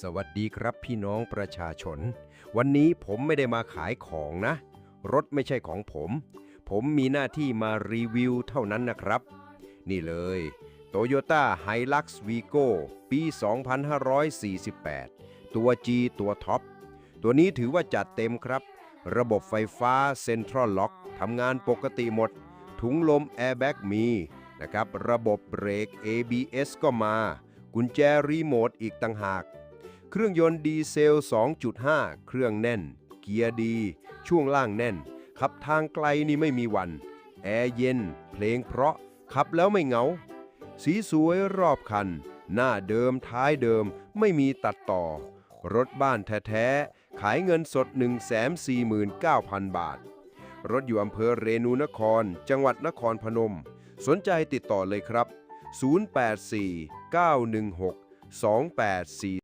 สวัสดีครับพี่น้องประชาชน วันนี้ผมไม่ได้มาขายของนะ รถไม่ใช่ของผม ผมมีหน้าที่มารีวิวเท่านั้นนะครับ นี่เลย Toyota Hilux Vigo ปี 2548 ตัว G ตัวท็อป ตัวนี้ถือว่าจัดเต็มครับ ระบบไฟฟ้า Central Lock ทำงานปกติหมด ถุงลม Airbag มีนะครับ ระบบเบรก ABS ก็มา กุญแจรีโมทอีกต่างหาก เครื่องยนต์ดีเซล 2.5 เครื่องแน่น เกียร์ดี ช่วงล่างแน่น ขับทางไกลนี่ไม่มีวัน แอร์เย็น เพลงเพราะ ขับแล้วไม่เหงา สีสวยรอบคัน หน้าเดิมท้ายเดิมไม่มีตัดต่อ รถบ้านแท้ๆ ขายเงินสด 149,000 บาท รถอยู่อำเภอเรนูนคร จังหวัดนครพนม สนใจติดต่อเลยครับ 084 916 2840